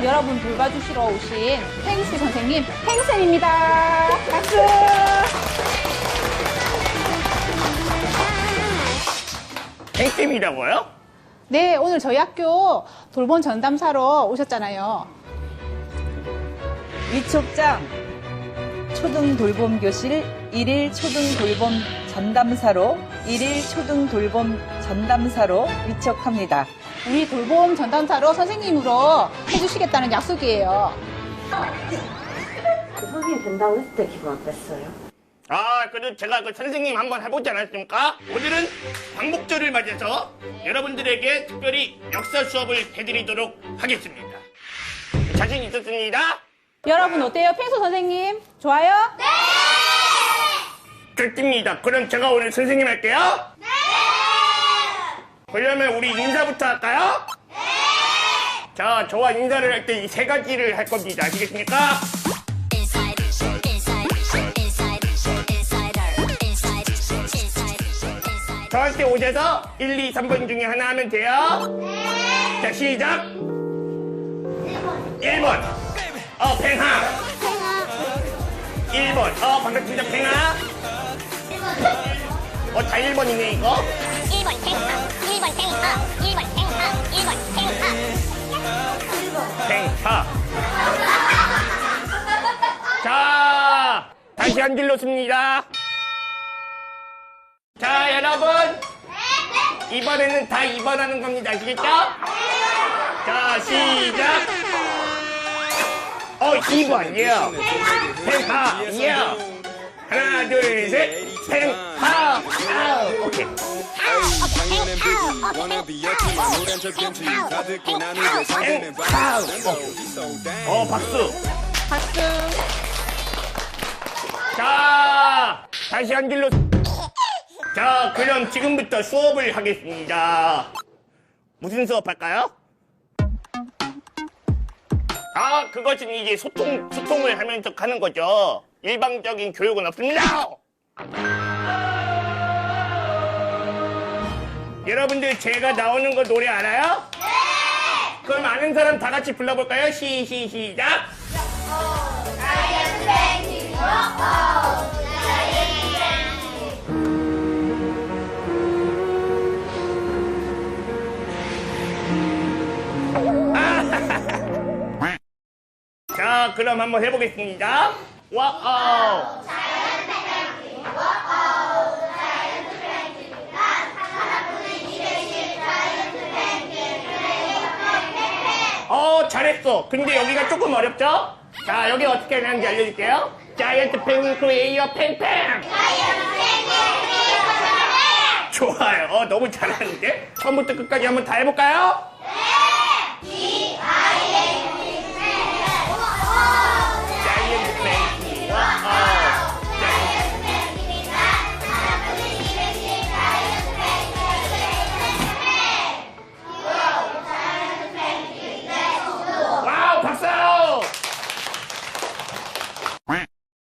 오늘은요, 여러분 돌봐주시러 오신 팽스 선생님, 팽쌤입니다. 박수! 땡쌤이라고요? 네, 오늘 저희 학교 돌봄 전담사로 오셨잖아요. 위촉장 초등 돌봄 교실 일일 초등 돌봄 전담사로 일일 초등 돌봄 전담사로 위촉합니다. 우리 돌봄 전담사로 선생님으로 해주시겠다는 약속이에요. 그 선생님 된다고 했을 때 기분 어땠어요? 아, 그래도 제가 그 선생님 한번 해보지 않았습니까? 오늘은 광복절을 맞아서 여러분들에게 특별히 역사 수업을 해드리도록 하겠습니다. 자신 있었습니다. 여러분 어때요? 팽수 선생님? 좋아요? 네! 좋습니다. 그럼 제가 오늘 선생님 할게요. 네! 그러면 우리 인사부터 할까요? 네! 자, 저와 인사를 할 때 이 세 가지를 할 겁니다. 아시겠습니까? 저한테 오셔서 1, 2, 3번 중에 하나 하면 돼요. 네. 자, 시작. 1번. 1번. 어, 팽하. 1번. 어, 반갑습니다, 팽하. 어, 다 1번이네, 이거. 1번 탱하, 1번 탱하, 1번 탱하, 1번 탱하. 팽하. 자, 다시 한 줄로 씁니다. 자, 여러분. 이번에는 다 2번 하는 겁니다. 아시겠죠? 자, 시작. 어, 2번, 예. 팽하, 예. 하나, 둘, 셋. 오케이. 노란 다 듣고 나누고 상대는 아우. so damn 어, 박수. 박수. 자, 다시 한 줄로. 자, 그럼 지금부터 수업을 하겠습니다. 무슨 수업 할까요? 아, 그것은 이제 소통, 소통을 하면서 하는 거죠. 일방적인 교육은 없습니다! 여러분들 제가 나오는 거 노래 알아요? 네! 그럼 아는 사람 다 같이 불러볼까요? 시, 시, 시작! 자, 그럼 한번 해보겠습니다. 와우. 어, 잘했어. 근데 여기가 조금 어렵죠? 자, 여기 어떻게 하는지 알려줄게요. 자이언트 펭귄 크리에이어 팽팽! 좋아요. 어, 너무 잘하는데? 처음부터 끝까지 한번 다 해볼까요?